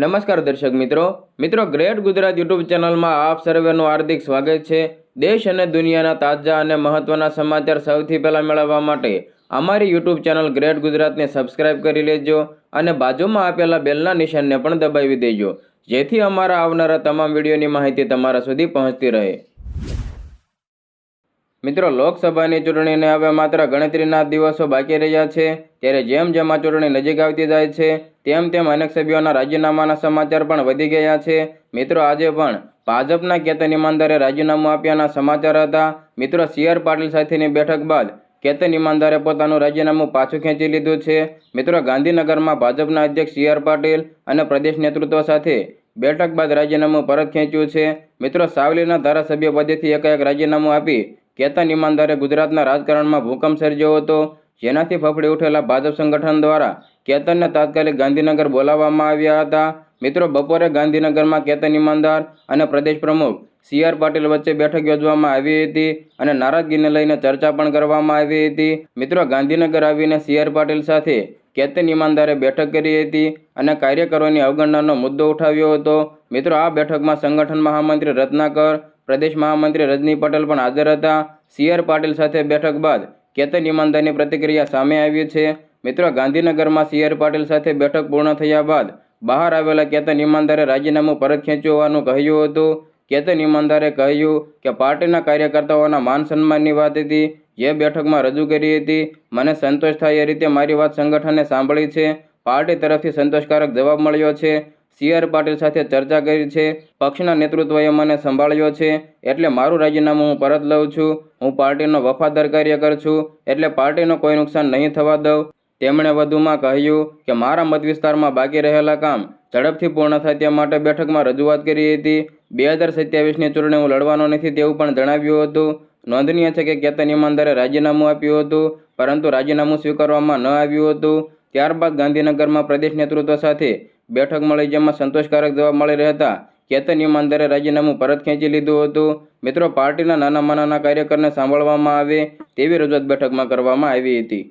નમસ્કાર દર્શક મિત્રો. મિત્રો, ગ્રેટ ગુજરાત યુટ્યુબ ચેનલમાં આપ સર્વેનું હાર્દિક સ્વાગત છે. દેશ અને દુનિયાના તાજા અને મહત્ત્વના સમાચાર સૌથી પહેલાં મેળવવા માટે અમારી યુટ્યુબ ચેનલ ગ્રેટ ગુજરાતને સબસ્ક્રાઇબ કરી લેજો અને બાજુમાં આપેલા બેલના નિશાનને પણ દબાવી દેજો. જેથી અમારા આવનારા તમામ વિડીયોની માહિતી તમારા સુધી પહોંચતી રહે. મિત્રો, લોકસભાની ચૂંટણીને હવે માત્ર ગણતરીના દિવસો બાકી રહ્યા છે. ત્યારે જેમ જેમ આ ચૂંટણી નજીક આવતી જાય છે તેમ તેમ અનેક સભ્યોના રાજીનામાના સમાચાર પણ વધી ગયા છે. મિત્રો, આજે પણ ભાજપના કેતન ઈમાનદારે રાજીનામું આપ્યાના સમાચાર હતા. મિત્રો, સી આર પાટીલ સાથેની બેઠક બાદ કેતન ઈમાનદારે પોતાનું રાજીનામું પાછું ખેંચી લીધું છે. મિત્રો, ગાંધીનગરમાં ભાજપના અધ્યક્ષ સી આર પાટીલ અને પ્રદેશ નેતૃત્વ સાથે બેઠક બાદ રાજીનામું પરત ખેંચ્યું છે. મિત્રો, સાવલીના ધારાસભ્ય પદેથી એકાએક રાજીનામું આપી કેતન ઇમાનદારે ગુજરાતના રાજકારણમાં ભૂકંપ સર્જ્યો હતો. જેનાથી ફફડી ઉઠેલા ભાજપ સંગઠન દ્વારા કેતનને તાત્કાલિક ગાંધીનગર બોલાવવામાં આવ્યા હતા. મિત્રો, બપોરે ગાંધીનગરમાં કેતન ઈમાનદાર અને પ્રદેશ પ્રમુખ સી આર પાટીલ વચ્ચે બેઠક યોજવામાં આવી હતી અને નારાજગીને લઈને ચર્ચા પણ કરવામાં આવી હતી. મિત્રો, ગાંધીનગર આવીને સી આર પાટીલ સાથે કેતન ઈમાનદારે બેઠક કરી હતી અને કાર્યકરોની અવગણનાનો મુદ્દો ઉઠાવ્યો હતો. મિત્રો, આ બેઠકમાં સંગઠન મહામંત્રી રત્નાકર, પ્રદેશ મહામંત્રી રજની પટેલ પણ હાજર હતા. સી આર પાટીલ સાથે બેઠક બાદ કેતન ઈમાનદારની પ્રતિક્રિયા સામે આવી છે. મિત્રો, ગાંધીનગરમાં સી આર પાટીલ સાથે બેઠક પૂર્ણ થયા બાદ બહાર આવેલા કેતન ઈમાનદારે રાજીનામું પરત ખેંચ્યું હોવાનું કહ્યું હતું. કેતન ઈમાનદારે કહ્યું કે, પાર્ટીના કાર્યકર્તાઓના માન સન્માનની વાત હતી. જે બેઠકમાં રજૂ કરી હતી, મને સંતોષ થાય એ રીતે મારી વાત સંગઠને સાંભળી છે. પાર્ટી તરફથી સંતોષકારક જવાબ મળ્યો છે. સી આર પાટીલ સાથે ચર્ચા કરી છે, પક્ષના નેતૃત્વએ મને સંભાળ્યો છે, એટલે મારું રાજીનામું હું પરત લઉં છું, હું પાર્ટીનો વફાદાર કાર્યકર છું, એટલે પાર્ટીનો કોઈ નુકસાન નહીં થવા દઉં. તેમણે વધુમાં કહ્યું કે મારા મત વિસ્તારમાં બાકી રહેલા કામ ઝડપથી પૂર્ણ થાય તે માટે બેઠકમાં રજૂઆત કરી હતી. બે હજાર સત્યાવીસની ચૂંટણી હું લડવાનો નથી તેવું પણ જણાવ્યું હતું. નોંધનીય છે કે કેતન ઈમાનદારે રાજીનામું આપ્યું હતું, પરંતુ રાજીનામું સ્વીકારવામાં ન આવ્યું હતું. ત્યારબાદ ગાંધીનગરમાં પ્રદેશ નેતૃત્વ સાથે બેઠક મળી જેમાં સંતોષકારક જવાબ મળી રહેતા કેતન ઈમાનદારે રાજીનામું પરત ખેંચી લીધું હતું. મિત્રો, પાર્ટીના નાના નાના કાર્યકરને સાંભળવામાં આવે તેવી રજૂઆત બેઠકમાં કરવામાં આવી હતી.